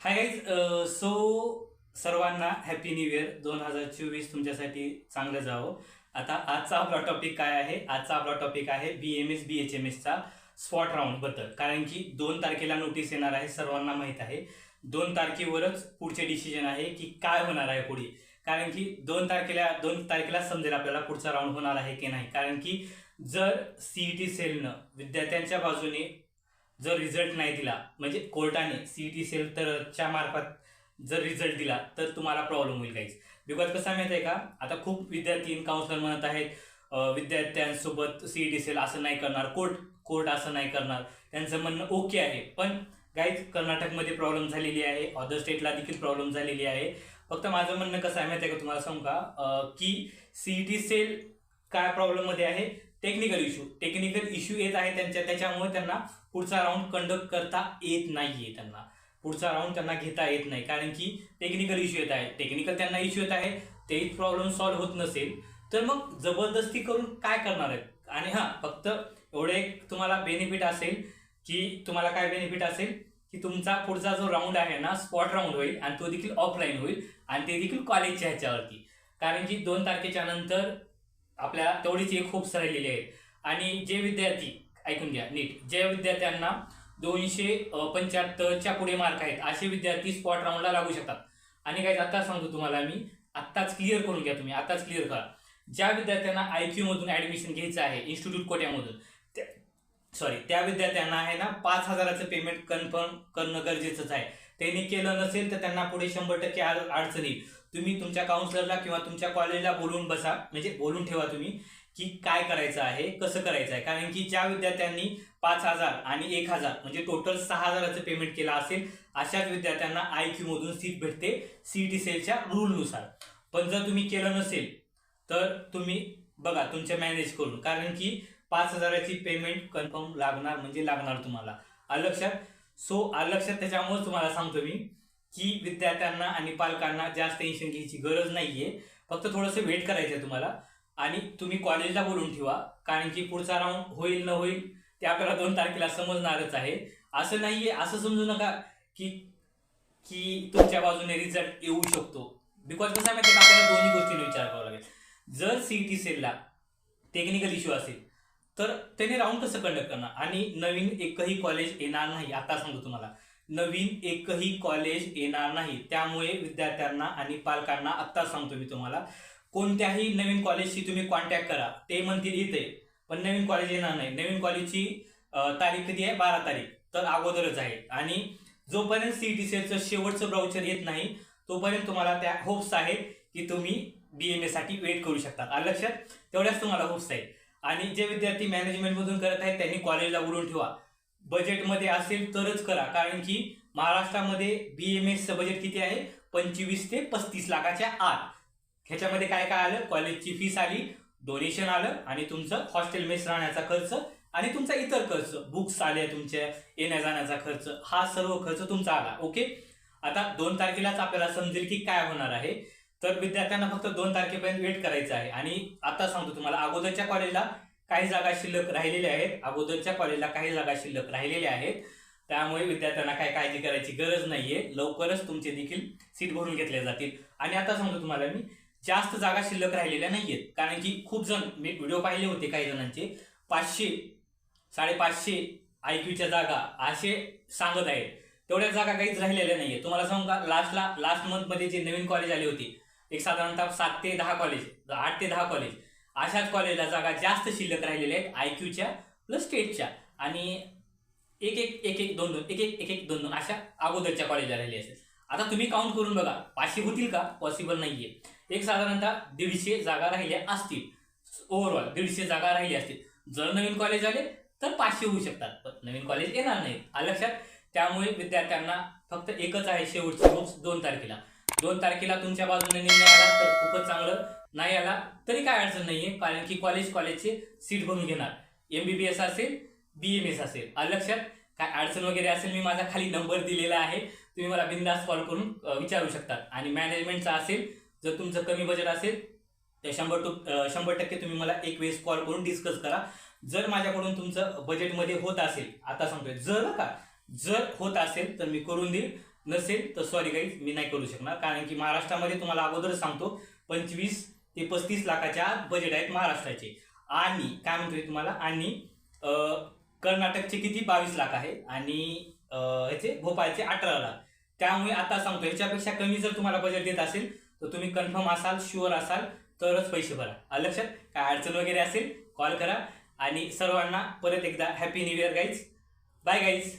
हाय guys so सर्वांना happy new year दोन हजार चोवीस तुमच्यासाठी चांगलं जावं. आता आजचा आपला टॉपिक काय आहे? आजचा आपला टॉपिक आहे B M S B H M एसचा spot राऊंडबद्दल कारण की दोन तारखेला नोटीस येणार आहे सर्वांना माहीत आहे. दोन तारखेवरच पुढचे डिसिजन आहे की काय होणार आहे पुढे. कारण की दोन तारखेला दोन तारखेला समजेल आपल्याला पुढचा राऊंड होणार आहे की नाही. कारण की जर सीईटी सेलनं विद्यार्थ्यांच्या बाजूने जर रिझल्ट नाही दिला म्हणजे कोर्टाने सीईटी सेल तरच्या मार्फत जर रिझल्ट दिला तर तुम्हाला प्रॉब्लेम होईल काहीच बिकॉज कसं माहिती आहे का? आता खूप विद्यार्थी काउन्सिलर म्हणत आहेत अं, विद्यार्थ्यांसोबत सीईटी सेल असं नाही करणार कोर्ट कोर्ट असं नाही करणार. त्यांचं म्हणणं ओके आहे. पण काहीच कर्नाटकमध्ये प्रॉब्लेम झालेली आहे अदर स्टेटला देखील प्रॉब्लेम झालेली आहे. फक्त माझं म्हणणं कसं आहे माहिती आहे का? तुम्हाला सांगू का? अं, की सीईटी सेल काय प्रॉब्लेममध्ये आहे? टेक्निकल इश्यू टेक्निकल इश्यू येत आहे त्यांच्या त्याच्यामुळे त्यांना पुढचा राऊंड कंडक्ट करता येत नाहीये त्यांना. पुढचा राऊंड त्यांना घेता येत नाही. कारण की टेक्निकल इश्यू येत आहे. टेक्निकल त्यांना इश्यू येत आहे. तेही प्रॉब्लेम सॉल्व्ह होत नसेल तर मग जबरदस्ती करून काय करणार आहेत? आणि हां फक्त एवढे एक तुम्हाला बेनिफिट असेल की तुम्हाला काय बेनिफिट असेल? की तुमचा पुढचा जो राऊंड आहे ना स्पॉट राऊंड होईल आणि तो देखील ऑफलाईन होईल आणि ते देखील कॉलेजच्या ह्याच्यावरती. कारण की दोन तारखेच्या नंतर आपल्या तेवढीच एक होप्स राहिलेली आहेत. आणि जे विद्यार्थी ऐकून घ्या नीट. जे विद्यार्थ्यांना दोनशे पंच्याहत्तरच्या पुढे मार्क आहेत असे विद्यार्थी स्पॉट राऊंडला लागू शकतात. आणि काय आता सांगतो तुम्हाला मी आत्ताच क्लिअर करून घ्या तुम्ही आत्ताच क्लिअर करा. ज्या विद्यार्थ्यांना आय क्यूमधून ॲडमिशन घ्यायचं आहे इन्स्टिट्यूट कोट्यामधून त्या सॉरी त्या विद्यार्थ्यांना आहे ना पाच हजाराचं पेमेंट कन्फर्म करणं गरजेचंच आहे. त्यांनी केलं नसेल तर त्यांना पुढे शंभर टक्के अडचणी. तुम्ही तुमच्या काउन्सिलरला किंवा तुमच्या कॉलेजला बोलून बसा. म्हणजे बोलून ठेवा तुम्ही की काय करायचं आहे कसं करायचं आहे. कारण की ज्या विद्यार्थ्यांनी पाच हजार आणि एक हजार म्हणजे टोटल सहा हजाराचं पेमेंट केलं असेल अशाच विद्यार्थ्यांना आय क्यूमधून सीट भेटते सी टी सेलच्या रूलनुसार पण जर तुम्ही केलं नसेल तर तुम्ही बघा तुमच्या मॅनेज करून. कारण की पाच हजाराची पेमेंट कन्फर्म लागणार म्हणजे लागणार तुम्हाला. आलं लक्षात? सो आलं लक्षात त्याच्यामुळे तुम्हाला सांगतो मी. की विद्यार्थ्यांना आणि पालकांना जास्त टेन्शन घ्यायची गरज नाहीये. फक्त थोडंसं वेट करायचं आहे तुम्हाला. आणि तुम्ही कॉलेजला बोलून ठेवा. कारण की पुढचा राऊंड होईल न होईल ते आपल्याला दोन तारखेला समजणारच आहे. असं नाहीये असं समजू नका की की तुमच्या बाजूने रिझल्ट येऊ शकतो. बिकॉज कसं माहिती आपल्याला दोन्ही गोष्टीने विचार करावा लागेल. जर सीईटी सेलला टेक्निकल इश्यू असेल तर त्याने राऊंड कसं कंडक्ट करणार? आणि नवीन एकही कॉलेज येणार नाही आता सांगतो तुम्हाला. नवीन एकही कॉलेज येणार नाही. त्यामुळे विद्यार्थ्यांना आणि पालकांना आत्ता सांगतो मी तुम्हाला कोणत्याही नवीन कॉलेजशी तुम्ही कॉन्टॅक्ट करा. ते म्हणतील इथे पण नवीन कॉलेज येणार नाही. नवीन कॉलेजची तारीख कधी आहे? बारा तारीख. तर अगोदरच आहे. आणि जोपर्यंत सीईटी सेलचं शेवटचं ब्राउचर येत नाही तोपर्यंत तुम्हाला त्या होप्स आहेत की तुम्ही बी एमसाठी वेट करू शकता. आलं लक्षात? तेवढ्याच तुम्हाला होप्स आहेत. आणि जे विद्यार्थी मॅनेजमेंटमधून करत आहेत त्यांनी कॉलेजला उडून ठेवा. बजेटमध्ये असेल तरच करा. कारण की महाराष्ट्रामध्ये बी एम एसचं बजेट किती आहे? पंचवीस ते पस्तीस लाखाच्या आत. ह्याच्यामध्ये काय काय आलं? कॉलेजची फीस आली डोनेशन आलं आणि तुमचं हॉस्टेल मेस राहण्याचा खर्च आणि तुमचा इतर खर्च. बुक्स आले तुमच्या येण्या जाण्याचा खर्च. हा सर्व खर्च तुमचा आला. ओके आता दोन तारखेलाच आपल्याला समजेल की काय होणार आहे. तर विद्यार्थ्यांना फक्त दोन तारखेपर्यंत वेट करायचं आहे. आणि आता सांगतो तुम्हाला अगोदरच्या कॉलेजला काही जागा शिल्लक राहिलेल्या आहेत. अगोदरच्या कॉलेजला काही जागा शिल्लक राहिलेल्या आहेत. त्यामुळे विद्यार्थ्यांना काय काळजी करायची गरज नाहीये. लवकरच तुमचे देखील सीट भरून घेतल्या जातील. आणि आता सांगतो तुम्हाला मी जास्त जागा शिल्लक राहिलेल्या नाहीयेत. कारण की खूप जण मी व्हिडिओ पाहिले होते काही जणांचे. पाचशे साडेपाचशे आय क्यूच्या जागा असे सांगत आहेत. तेवढ्या जागा काहीच राहिलेल्या नाहीये तुम्हाला सांगू का लास्टला लास्ट मंथमध्ये जे नवीन कॉलेज आले होते एक साधारणतः सात ते दहा कॉलेज आठ ते दहा कॉलेज अशाच कॉलेजला जागा जास्त शिल्लक राहिलेल्या आहेत आय क्यूच्या प्लस स्टेटच्या आणि एक एक एक एक दोन दोन एक एक एक एक दोन दोन अशा अगोदरच्या कॉलेजला राहिली असेल आता तुम्ही काउंट करून बघा पाचशे होतील का? पॉसिबल नाहीये. एक साधारणतः दीडशे जागा राहिल्या असतील. ओव्हरऑल दीडशे जागा राहिल्या असतील. जर नवीन कॉलेज आले तर पाचशे होऊ शकतात. पण नवीन कॉलेज येणार नाहीत. लक्षात? त्यामुळे विद्यार्थ्यांना फक्त एकच आहे शेवटची होप्स दोन तारखेला. दोन तारखेला तुमच्या बाजूने निर्णय आला तर खूपच चांगलं. नाही आला तरी काय अडचण नाहीये कारण की कॉलेज कॉलेजचे सीट भरून घेणार. एमबीबीएस असेल बी एम एस असेल. आलं लक्षात? काय अडचण वगैरे असेल मी माझा खाली नंबर दिलेला आहे. तुम्ही मला बिंदास कॉल करून विचारू शकता आणि मॅनेजमेंटचा असेल जर तुमचं कमी बजेट असेल तर शंभर टू शंभर टक्के तुम्ही मला एक वेळेस कॉल करून डिस्कस करा. जर माझ्याकडून तुमचं बजेटमध्ये होत असेल आता सांगतोय जर का जर होत असेल तर मी करून देईल. नसेल तर सॉरी गाईज मी नाही करू शकणार. कारण की महाराष्ट्रामध्ये तुम्हाला अगोदरच सांगतो पंचवीस ते पस्तीस लाखाच्या आत बजेट आहेत महाराष्ट्राचे. आणि काय म्हणतोय तुम्हाला? आणि कर्नाटकचे किती? बावीस लाख आहे. आणि ह्याचे भोपाळचे अठरा लाख. त्यामुळे आता सांगतो ह्याच्यापेक्षा कमी जर तुम्हाला बजेट देत असेल तर तुम्ही कन्फर्म असाल शुअर असाल तरच पैसे भरा. लक्षात? काय अडचण वगैरे असेल कॉल करा. आणि सर्वांना परत एकदा happy new year guys bye guys